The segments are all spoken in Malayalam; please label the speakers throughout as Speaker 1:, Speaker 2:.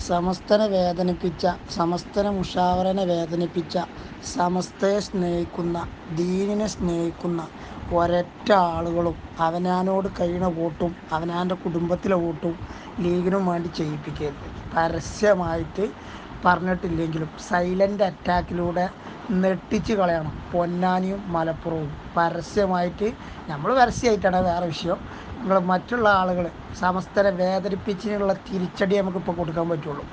Speaker 1: സമസ്തനെ വേദനിപ്പിച്ച സമസ്തനെ മുഷാവറനെ വേദനിപ്പിച്ച സമസ്തയെ സ്നേഹിക്കുന്ന ദീനിനെ സ്നേഹിക്കുന്ന ഒരൊറ്റ ആളുകളും അവനാനോട് കഴിയുന്ന വോട്ടും അവനാന്റെ കുടുംബത്തിലെ വോട്ടും ലീഗിനും വേണ്ടി ചെയ്യിപ്പിക്കരുത്. പരസ്യമായിട്ട് പറഞ്ഞിട്ടില്ലെങ്കിലും സൈലന്റ് അറ്റാക്കിലൂടെ നെട്ടിച്ച് കളയണം. പൊന്നാനിയും മലപ്പുറവും. പരസ്യമായിട്ട് നമ്മൾ പരസ്യമായിട്ടാണ് വേറെ വിഷയം. നമ്മൾ മറ്റുള്ള ആളുകൾ സമസ്തരെ വേദനിപ്പിച്ചതിനുള്ള തിരിച്ചടി നമുക്കിപ്പോൾ കൊടുക്കാൻ പറ്റുള്ളൂ.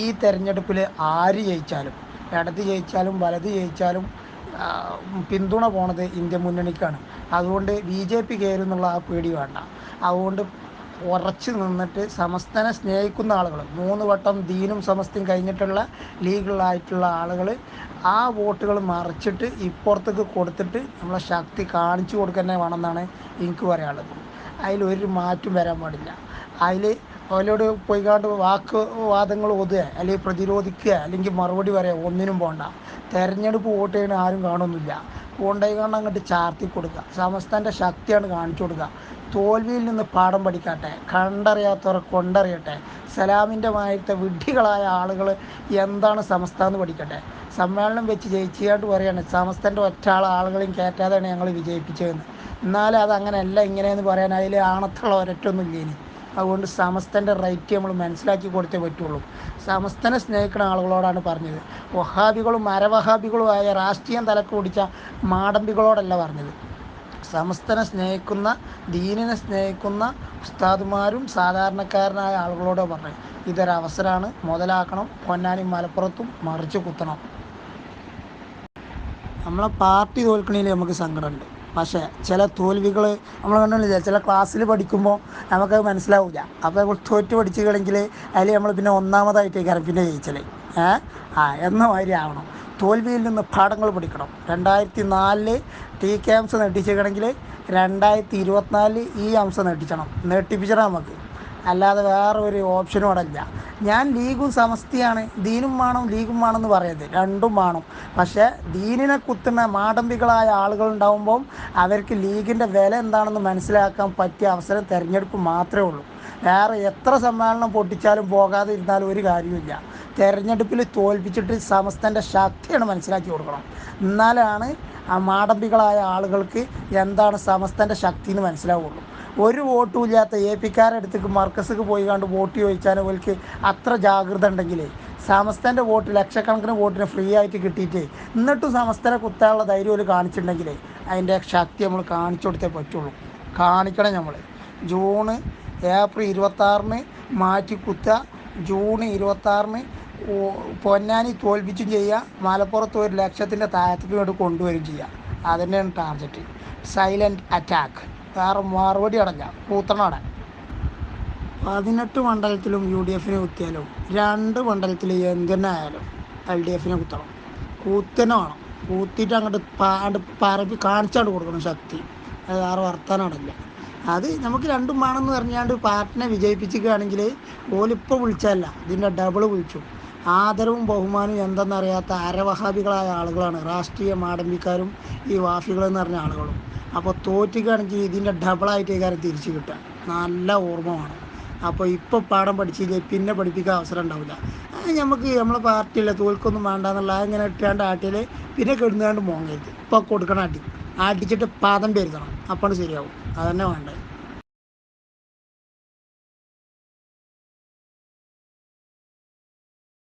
Speaker 1: ഈ തെരഞ്ഞെടുപ്പിൽ ആര് ജയിച്ചാലും ഇടത് ജയിച്ചാലും വലത് ജയിച്ചാലും പിന്തുണ പോണത് ഇന്ത്യ മുന്നണിക്കാണ്. അതുകൊണ്ട് ബി ജെ പി കയറും എന്നുള്ള ആ പേടി വേണ്ട. അതുകൊണ്ട് ഉറച്ചു നിന്നിട്ട് സമസ്തനെ സ്നേഹിക്കുന്ന ആളുകൾ മൂന്ന് വട്ടം ദീനും സമസ്തയും കഴിഞ്ഞിട്ടുള്ള ലീഗുകളായിട്ടുള്ള ആളുകൾ ആ വോട്ടുകൾ മറിച്ചിട്ട് ഇപ്പുറത്തേക്ക് കൊടുത്തിട്ട് നമ്മളെ ശക്തി കാണിച്ചു കൊടുക്കുക വേണമെന്നാണ് എനിക്ക് പറയാനുള്ളത്. അതിലൊരു മാറ്റം വരാൻ പാടില്ല. അതിൽ അവരോട് പോയിക്കാണ്ട് വാക്ക് വാദങ്ങൾ ഒതുക അല്ലെങ്കിൽ പ്രതിരോധിക്കുക അല്ലെങ്കിൽ മറുപടി പറയുക ഒന്നിനും പോകണ്ട തെരഞ്ഞെടുപ്പ് വോട്ട് ചെയ്യുന്ന ആരും കാണുന്നില്ല. കൊണ്ടുപോയി കണ്ട് അങ്ങോട്ട് ചാർത്തി കൊടുക്കുക. സമസ്തന്റെ ശക്തിയാണ് കാണിച്ചു കൊടുക്കുക. തോൽവിയിൽ നിന്ന് പാഠം പഠിക്കട്ടെ. കണ്ടറിയാത്തവർ കൊണ്ടറിയട്ടെ. സലാമിന്റെ മായത്തെ വിഡ്ഢികളായ ആളുകൾ എന്താണ് സമസ്ത എന്ന് പഠിക്കട്ടെ. സമ്മേളനം വെച്ച് ജയിച്ചുകൊണ്ട് പറയാണ് സമസ്തന്റെ ഒറ്റ ആൾ ആളുകളെയും കയറ്റാതെയാണ് ഞങ്ങൾ വിജയിപ്പിച്ചതെന്ന്. എന്നാലും അത് അങ്ങനെയല്ല ഇങ്ങനെയെന്ന് പറയാൻ അതിൽ ആണത്തുള്ള ഒരൊറ്റൊന്നും ഇല്ല ഇനി അതുകൊണ്ട് സമസ്തന്റെ റൈറ്റ് നമ്മൾ മനസ്സിലാക്കി കൊടുത്തേ പറ്റുള്ളൂ. സമസ്തനെ സ്നേഹിക്കുന്ന ആളുകളോടാണ് പറഞ്ഞത്. വഹാബികളും മരവഹാബികളുമായ രാഷ്ട്രീയം തലക്ക് പിടിച്ച മാടമ്പികളോടല്ല പറഞ്ഞത്. സമസ്തനെ സ്നേഹിക്കുന്ന ദീനിനെ സ്നേഹിക്കുന്ന ഉസ്താദുമാരും സാധാരണക്കാരനായ ആളുകളോട് പറഞ്ഞു ഇതൊരവസരമാണ് മുതലാക്കണം. പൊന്നാനി മലപ്പുറത്തും മറിച്ച് കുത്തണം. നമ്മളെ പാർട്ടി തോൽക്കണേൽ നമുക്ക് സങ്കടമുണ്ട്. പക്ഷേ ചില തോൽവികൾ നമ്മൾ കണ്ടില്ല ചില ക്ലാസ്സിൽ പഠിക്കുമ്പോൾ നമുക്ക് മനസ്സിലാവില്ല അപ്പോൾ നമ്മൾ പഠിച്ചു കഴിഞ്ഞെങ്കിൽ അതിൽ നമ്മൾ പിന്നെ ഒന്നാമതായിട്ട് പിന്നെ ജയിച്ചത് ഏ? ആ എന്ന മാതിരി ആവണം. തോൽവിയിൽ നിന്ന് പാഠങ്ങൾ പഠിക്കണം. രണ്ടായിരത്തി നാലിൽ ടി ക്യാംസ് അംശം നെട്ടിച്ചേക്കണമെങ്കിൽ രണ്ടായിരത്തി ഇരുപത്തിനാലിൽ ഈ അംശം നെട്ടിച്ചണം. നെട്ടിപ്പിച്ചണം നമുക്ക്. അല്ലാതെ വേറെ ഒരു ഓപ്ഷനും അവിടെ ഇല്ല. ഞാൻ ലീഗും സമസ്തിയാണ് ദീനും വേണം ലീഗും വേണമെന്ന് പറയരുത്. രണ്ടും വേണം. പക്ഷേ ദീനിനെ കുത്തുന്ന മാടമ്പികളായ ആളുകൾ ഉണ്ടാകുമ്പോൾ അവർക്ക് ലീഗിന്റെ വില എന്താണെന്ന് മനസ്സിലാക്കാൻ പറ്റിയ അവസരം തിരഞ്ഞെടുപ്പ് മാത്രമേ ഉള്ളൂ. വേറെ എത്ര സമ്മേളനം പൊട്ടിച്ചാലും പോകാതെ ഇരുന്നാലും ഒരു കാര്യമില്ല തെരഞ്ഞെടുപ്പിൽ തോൽപ്പിച്ചിട്ട് സമസ്തന്റെ ശക്തിയാണ് മനസ്സിലാക്കി കൊടുക്കണം. എന്നാലാണ് ആ മാടമ്പികളായ ആളുകൾക്ക് എന്താണ് സമസ്തന്റെ ശക്തി എന്ന് മനസ്സിലാവുള്ളൂ. ഒരു വോട്ടും ഇല്ലാത്ത എ പിക്കാരുടെ അടുത്തേക്ക് മർക്കസിക്ക് പോയി കണ്ട് വോട്ട് ചോദിച്ചാൽ അവർക്ക് അത്ര ജാഗ്രത ഉണ്ടെങ്കിൽ സമസ്തന്റെ വോട്ട് ലക്ഷക്കണക്കിന് വോട്ടിന് ഫ്രീ ആയിട്ട് കിട്ടിയിട്ട് എന്നിട്ടും സമസ്തനെ കുത്താനുള്ള ധൈര്യം ഒരു കാണിച്ചിട്ടുണ്ടെങ്കിൽ അതിന്റെ ശക്തി നമ്മൾ കാണിച്ചു കൊടുത്തേ പറ്റുള്ളൂ. കാണിക്കണം നമ്മൾ ജൂണ് ഏപ്രിൽ ഇരുപത്താറിന് മാറ്റി കുത്തുക. ജൂൺ ഇരുപത്താറിന് പൊന്നാനി തോൽപ്പിച്ചും ചെയ്യുക മലപ്പുറത്ത് ഒരു ലക്ഷത്തിന്റെ താഴത്തേക്ക് ഇങ്ങോട്ട് കൊണ്ടുവരും ചെയ്യുക അതുതന്നെയാണ് ടാർഗറ്റ് സൈലന്റ് അറ്റാക്ക് വേറെ മറുപടി അടഞ്ഞ കൂത്തണട പതിനെട്ട് മണ്ഡലത്തിലും യു ഡി എഫിനെ കുത്തിയാലും രണ്ട് മണ്ഡലത്തിൽ എന്തിനായാലും എൽ ഡി എഫിനെ കുത്തണം. കൂത്തനെ വേണം. കൂത്തിയിട്ട് അങ്ങോട്ട് പാണ്ട് പറമ്പി കാണിച്ചാണ്ട് കൊടുക്കണം ശക്തി. അത് വേറെ വർത്താനമില്ല അത് നമുക്ക് രണ്ടും വേണമെന്ന് പറഞ്ഞാണ്ട് പാർട്ടിനെ വിജയിപ്പിച്ചിരിക്കുകയാണെങ്കിൽ ഓലിപ്പോൾ വിളിച്ചല്ല ഇതിന്റെ ഡബിൾ വിളിച്ചു. ആദരവും ബഹുമാനവും എന്തെന്നറിയാത്ത അരവഹാബികളായ ആളുകളാണ്. രാഷ്ട്രീയ മാടമ്പിക്കാരും ഈ വാഫികളെന്ന് പറഞ്ഞ ആളുകളും. അപ്പോൾ തോറ്റിക്കുകയാണെങ്കിൽ ഇതിന്റെ ഡബിളായിട്ട് കാര്യം തിരിച്ചു കിട്ടുക. നല്ല ഓർമ്മ വേണം. അപ്പോൾ ഇപ്പോൾ പാഠം പഠിച്ചില്ലേ പിന്നെ പഠിപ്പിക്കാൻ അവസരം ഉണ്ടാവില്ല. നമുക്ക് നമ്മളെ പാർട്ടിയില്ല തോൽക്കൊന്നും വേണ്ട എന്നുള്ള അങ്ങനെ ഇട്ടാണ്ട് ആട്ടിയിൽ പിന്നെ കിടന്നുകൊണ്ട് മോങ്ങരുത്. ഇപ്പോൾ കൊടുക്കണം അടി. അടിച്ചിട്ട് പാദം പെരുത്തണം അപ്പോൾ ശരിയാവും. അതന്നെ വേണ്ടത്.